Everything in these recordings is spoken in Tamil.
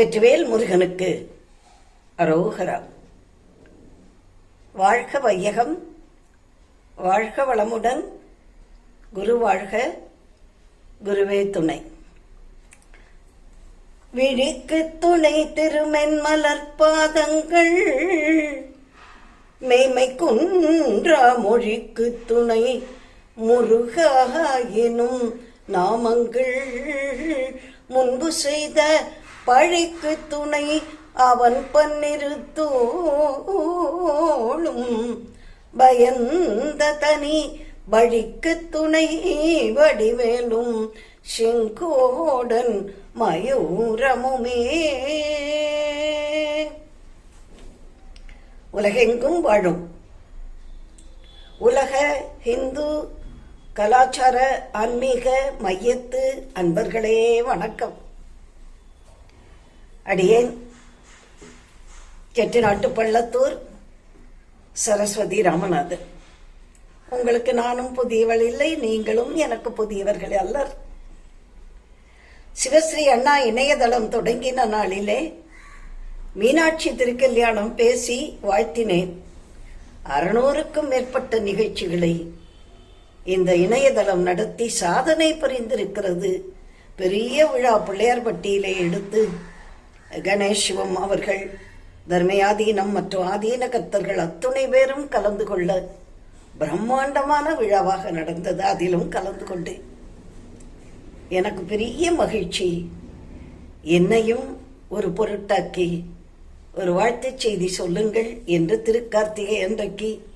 வெற்றிவேல் முருகனுக்கு. அரோகரா. வாழ்க வையகம். வாழ்க வளமுடன். குரு வாழ்க. குருவே துணை. விழிக்கு துணை திருமென் மலர்பாதங்கள் மெய்மை குன்றா மொழிக்கு துணை. முருகா எனும் நாமங்கள். முன்பு செய்த பழிக்கு துணை அவன் பன்னிரு தோளும் பயந்த தனி வழிக்கு துணை வடிவேலும் செங்கோடன் மயூரமுமே. உலகெங்கும் வாழும். உலக இந்து கலாச்சார ஆன்மீக மையத்து அன்பர்களே வணக்கம். அடியேன். செட்டிநாட்டு பள்ளத்தூர் சரஸ்வதி ராமநாதன். உங்களுக்கு நானும் புதியவள் இல்லை நீங்களும் எனக்கு புதியவர்கள் அல்லர். சிவஸ்ரீ அண்ணா இணையதளம் தொடங்கின நாளிலே மீனாட்சி திருக்கல்யாணம் பேசி வாழ்த்தினேன். அறுநூறுக்கும் மேற்பட்ட நிகழ்ச்சிகளை இந்த இணையதளம் நடத்தி சாதனை புரிந்திருக்கிறது. பெரிய விழா பிள்ளையார்பட்டியிலே எடுத்து கணேஷ் சிவம் அவர்கள் தர்மயாதீனம் மற்றும் ஆதீன கர்த்தர்கள் அத்துணை பேரும் கலந்து கொள்ள பிரம்மாண்டமான விழாவாக நடந்தது. அதிலும் கலந்து கொண்டேன் எனக்கு பெரிய மகிழ்ச்சி. என்னையும் ஒரு பொருட்டாக்கி ஒரு வாழ்த்துச் செய்தி சொல்லுங்கள் என்று திருக்கார்த்திகை அன்றைக்கு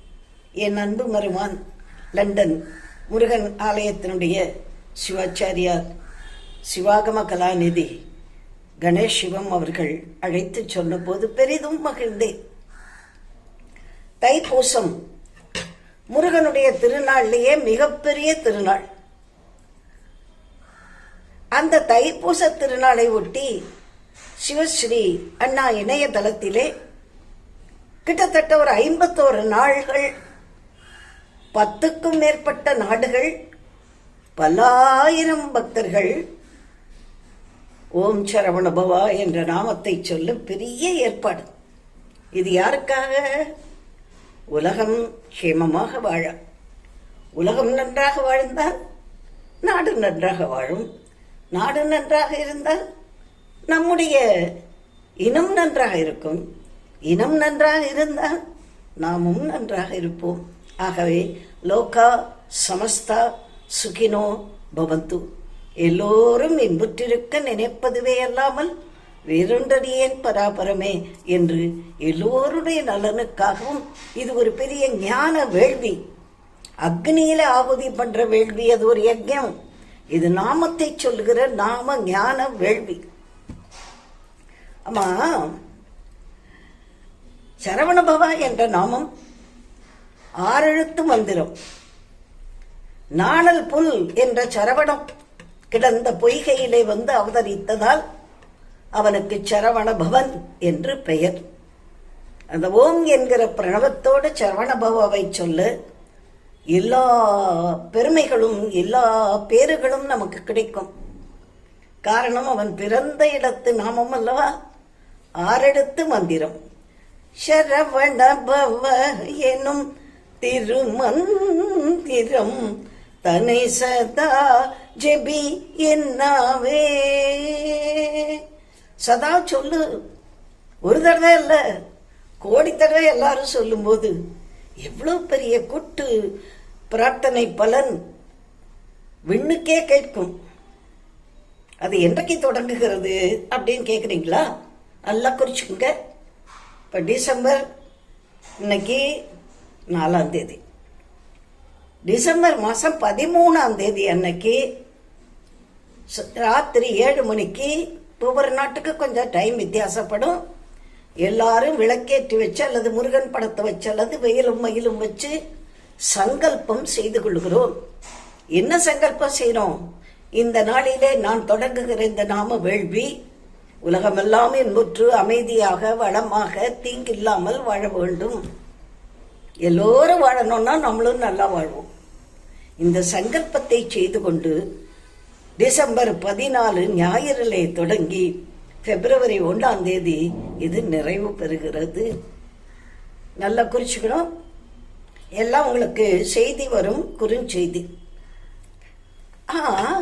என் அன்பு மருமான் லண்டன் முருகன் ஆலயத்தினுடைய சிவாச்சாரியார் சிவாகம கலாநிதி கணேஷ் சிவம் அவர்கள் அழைத்து சொன்னபோது பெரிதும் மகிழ்ந்தேன். தைப்பூசம் முருகனுடைய திருநாள்லேயே மிகப்பெரிய திருநாள். அந்த தைப்பூச திருநாளை ஒட்டி சிவஸ்ரீ அண்ணா இணையதளத்திலே கிட்டத்தட்ட ஒரு ஐம்பத்தோரு நாள்கள் பத்துக்கும் மேற்பட்ட நாடுகள் பல்லாயிரம் பக்தர்கள் ஓம் சரவண பவா என்ற நாமத்தை சொல்லும் பெரிய ஏற்பாடு. இது யாருக்காக? உலகம் க்ஷேமமாக வாழ. உலகம் நன்றாக வாழ்ந்தால் நாடு நன்றாக வாழும். நாடு நன்றாக இருந்தால் நம்முடைய இனம் நன்றாக இருக்கும். இனம் நன்றாக இருந்தால் நாமும் நன்றாக இருப்போம். ஆகவே லோகா சமஸ்தா சுகினோ பவந்து. எல்லோரும் இன்புற்றிருக்க நினைப்பதுவே அல்லாமல் வேறொன்றறியேன் பராபரமே என்று எல்லோருடைய நலனுக்காகவும் இது ஒரு பெரிய ஞான வேள்வி. அக்னியில ஆகுதி பண்ற வேள்வி அது ஒரு யஜ்யம். இது நாமத்தை சொல்லுகிற நாம ஞான வேள்வி. ஆமா சரவணபவா என்ற நாமம் ஆறெழுத்து மந்திரம். நாணல் புல் என்ற சரவணம். கிடந்த பொய்கையிலே வந்து அவதரித்ததால் அவனுக்கு சரவண பவன் என்று பெயர். அந்த ஓம் என்கிற பிரணவத்தோடு சரவணபவாவை சொல்லு. எல்லா பெருமைகளும் எல்லா பேறுகளும் நமக்கு கிடைக்கும். காரணம் அவன் பிறந்த இடத்து நாமம் அல்லவா? ஆறெடுத்து மந்திரம். சரவணபவ எனும் திருமந்திரம் தனை சதா ஜெபி என்னாவே சதா சொல்லு. ஒரு தடவை இல்ல கோடி தடவை எல்லாரும் சொல்லும்போது எவ்வளவு பெரிய கூட்டு பிரார்த்தனை பலன் விண்ணுக்கே கேட்கும். அது என்றைக்கு தொடங்குகிறது அப்படின்னு கேட்குறீங்களா நல்லா குறிச்சுக்கோங்க. இப்போ டிசம்பர் இன்னைக்கு நாலாம் தேதி. டிசம்பர் மாதம் பதிமூணாம் தேதி அன்னைக்கு ராத்திரி ஏழு மணிக்கு ஒவ்வொரு நாட்டுக்கு கொஞ்சம் டைம் வித்தியாசப்படும். எல்லாரும் விளக்கேற்றி வச்சு அல்லது முருகன் படத்தை வச்சு அல்லது வெயிலும் மயிலும் வச்சு சங்கல்பம் செய்து கொள்கிறோம். என்ன சங்கல்பம் செய்கிறோம் இந்த நாளிலே நான் தொடங்குகிற இந்த நாம வேள்வி உலகமெல்லாம் முற்று அமைதியாக வளமாக தீங்கில்லாமல் வாழ வேண்டும். எல்லோரும் வாழணும்னா நம்மளும் நல்லா வாழ்வோம். இந்த சங்கல்பத்தை செய்து கொண்டு டிசம்பர் பதினாலு ஞாயிறிலே தொடங்கி பிப்ரவரி ஒன்றாம் தேதி இது நிறைவு பெறுகிறது. நல்லா குறிச்சுக்கணும். எல்லாம் உங்களுக்கு செய்தி வரும் குறுஞ்செய்தி. ஆ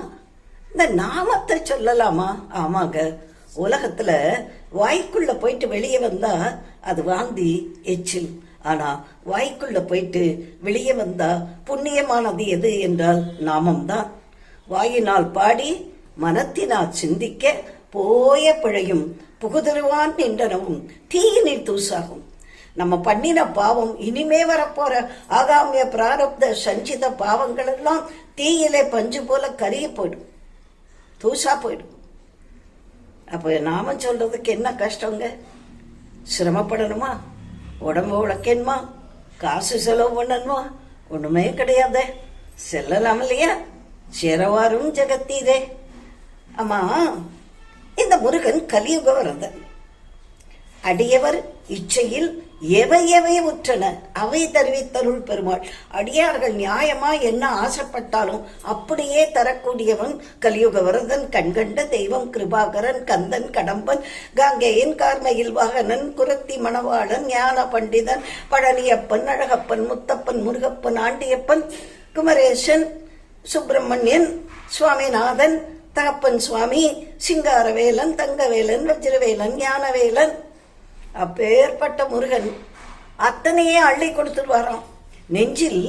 இந்த நாமத்தை சொல்லலாமா? ஆமாங்க. உலகத்துல வாய்க்குள்ள போயிட்டு வெளியே வந்தா அது வாந்தி எச்சில். ஆனா வாய்க்குள்ள போயிட்டு வெளியே வந்தா புண்ணியமானது எது என்றால் நாமம்தான். வாயினால் பாடி மனத்தினால் சிந்திக்க போய பிழையும் புகுதருவான் நின்றனவும் தீயினில் தூசாகும். நம்ம பண்ணின பாவம் இனிமே வரப்போற ஆகாமிய பிராரப்த சஞ்சித பாவங்கள் எல்லாம் தீயிலே பஞ்சு போல கருகி போயிடும். தூசா போயிடும். அப்ப நாம சொல்றதுக்கு என்ன கஷ்டங்க? சிரமப்படணுமா? உடம்பு உழைக்கணுமா? காசு செலவு பண்ணணுமா? ஒண்ணுமே கிடையாது. செல்லலாம் இல்லையா? சிறவாரும் ஜெகத்தீரே அம்மா இந்த முருகன் கலியுக வரதன் அடியவர் இச்சையில் எவை எவை உற்றன அவை தருவித்தருள் பெருமாள். அடியார்கள் நியாயமா என்ன ஆசைப்பட்டாலும் அப்படியே தரக்கூடியவன் கலியுக வரதன் கண்கண்ட தெய்வம் கிருபாகரன் கந்தன் கடம்பன் காங்கேயன் கார்மையில் வாகனன் குரத்தி மணவாளன் ஞான பண்டிதன் பழனியப்பன் அழகப்பன் முத்தப்பன் முருகப்பன் ஆண்டியப்பன் குமரேசன் சுப்பிரமணியன் சுவாமிநாதன் தகப்பன் சுவாமி சிங்காரவேலன் தங்கவேலன் வஜ்ரவேலன் ஞானவேலன். அப்பேற்பட்ட முருகன் அத்தனையே அள்ளி கொடுத்துருவாராம். நெஞ்சில்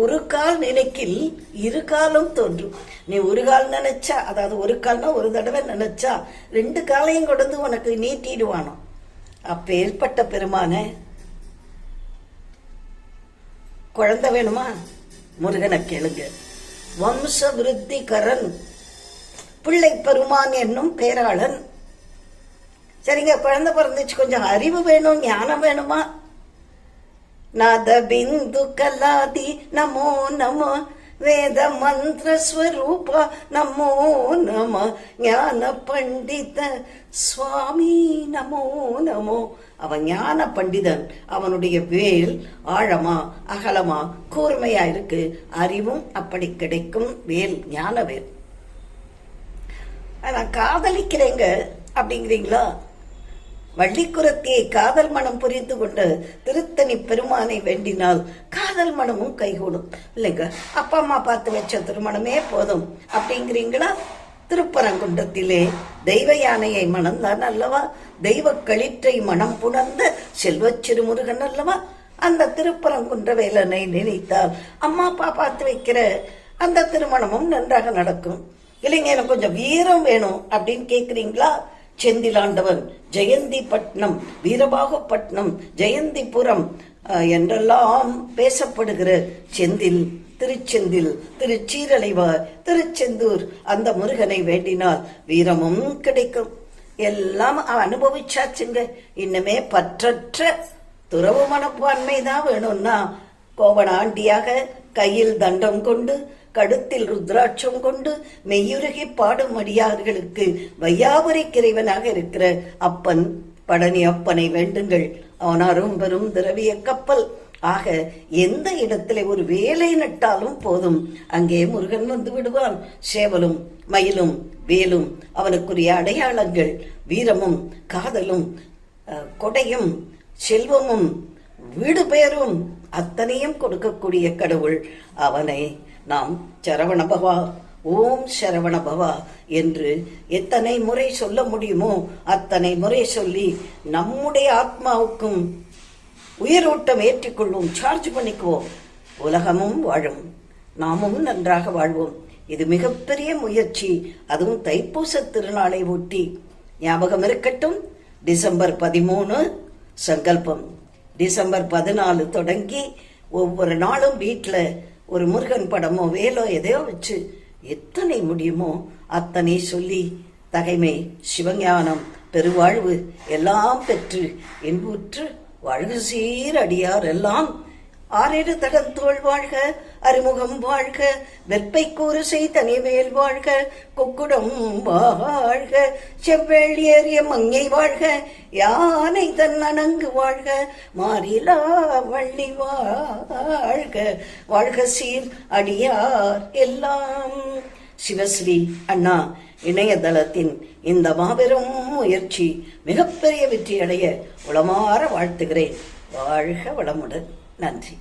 ஒரு கால் நினைக்கில் இரு காலும் தோன்றும். நீ ஒரு கால் நினைச்சா அதாவது ஒரு கால்னா ஒரு தடவை நினைச்சா ரெண்டு காலையும் கொடுத்து உனக்கு நீட்டிடுவானோ அப்பேற்பட்ட பெருமானே குழந்தை வேணுமா? முருகனை கேளுங்க. வம்ச விருத்திகரன் பிள்ளை பெருமான் என்னும் பேராளன். சரிங்க குழந்தை பிறந்துச்சு கொஞ்சம் அறிவு வேணும் ஞானம் வேணுமா? நாத பிந்து கலாதி நமோ நமோ வேத மந்திர ஸ்வரூப நமோ நம. ஞான பண்டித சுவாமி நமோ நமோ. அவன் ஞான பண்டிதன் அவனுடைய வேல் ஆழமா அகலமா கூர்மையா இருக்கு. அறிவும் அப்படி கிடைக்கும் வேல் ஞான வேல் நான் காதலிக்கிறேங்க அப்படிங்கிறீங்களா? வள்ளிக்குரத்தியை காதல் மனம் புரிந்து கொண்டு திருத்தணி பெருமானை வேண்டினால் காதல் மனமும் கைகூடும். இல்லைங்க அப்பா அம்மா பார்த்து வச்ச திருமணமே போதும். அப்படிங்கிறீங்களா? திருப்பரங்குன்றத்திலே தெய்வ யானையை மணந்தான் அல்லவா? தெய்வ களிற்றை மனம் புணர்ந்த செல்வச் சிறுமுருகன் அல்லவா? அந்த திருப்பரங்குன்ற வேலனை நினைத்தால் அம்மா அப்பா பார்த்து வைக்கிற அந்த திருமணமும் நன்றாக நடக்கும். இல்லைங்க எனக்கு கொஞ்சம் வீரம் வேணும் அப்படின்னு கேட்குறீங்களா செந்திலாண்டவர் ஜெயந்தி பட்னம் வீரபாகப்பட்டினம் ஜெயந்திபுரம் என்றெல்லாம் பேசப்படுகிற செந்தில் திருச்செந்தில் திருச்சீரலைவார் திருச்செந்தூர் அந்த முருகனை வேண்டினால் வீரமும் கிடைக்கும். எல்லாம் அனுபவிச்சாச்சுங்க. இன்னுமே பற்றற்ற துறவு மனப்பான்மை தான் வேணும்னா கோவனாண்டியாக கையில் தண்டம் கொண்டு கழுத்தில் ருத்ராட்சம் கொண்டு மெய்யுருகி பாடும் அடியார்களுக்கு வையாபுரி கிரைவனாக இருக்கிற அப்பன் பழனி அப்பனை வேண்டுங்கள். அவன் அரும்பெரும் திரவிய கப்பல். ஆக எந்த இடத்துல ஒரு வேலை நட்டாலும் போதும். அங்கே முருகன் வந்து விடுவான். சேவலும் மயிலும் வேலும் அவனுக்குரிய அடையாளங்கள் வீரமும் காதலும் கொடையும் செல்வமும் வீடு பெயரும் அத்தனையும் கொடுக்கக்கூடிய கடவுள். அவனை நாம் சரவணபவா ஓம் சரவணபவா என்று எத்தனை முறை சொல்ல முடியுமோ அத்தனை முறை சொல்லி நம்முடைய ஆத்மாவுக்கும் உயிரோட்டம் ஏற்றிக்கொள்வோம் சார்ஜ் பண்ணிக்குவோம். உலகமும் வாழும். நாமும் நன்றாக வாழ்வோம். இது மிகப்பெரிய முயற்சி. அதுவும் தைப்பூச திருநாளை ஒட்டி. ஞாபகம் இருக்கட்டும். டிசம்பர் பதிமூணு சங்கல்பம். டிசம்பர் பதினாலு தொடங்கி ஒவ்வொரு நாளும் வீட்டில் ஒரு முருகன் படமோ வேலோ எதையோ வச்சு எத்தனை முடியுமோ அத்தனை சொல்லி தகைமை சிவஞானம் பெருவாழ்வு எல்லாம் பெற்று இன்புற்று வாழ்க சீரடியார் எல்லாம் ஆறிரு தடம் தோல் வாழ்க அறிமுகம் வாழ்க வெப்பை கூறு செய் தனிவேல் வாழ்க கொக்குடம் வாழ்க செவ்வேள் ஏறிய மங்கை வாழ்க யானை தன் அணங்கு வாழ்க மாறிலா வள்ளி வாழ்க. வாழ்க சீர் அடியார் எல்லாம். சிவஸ்ரீ அண்ணா இணையதளத்தின் இந்த மாபெரும் முயற்சி மிகப்பெரிய வெற்றியடைய உளமாற வாழ்த்துகிறேன். வாழ்க வளமுடன். 难题。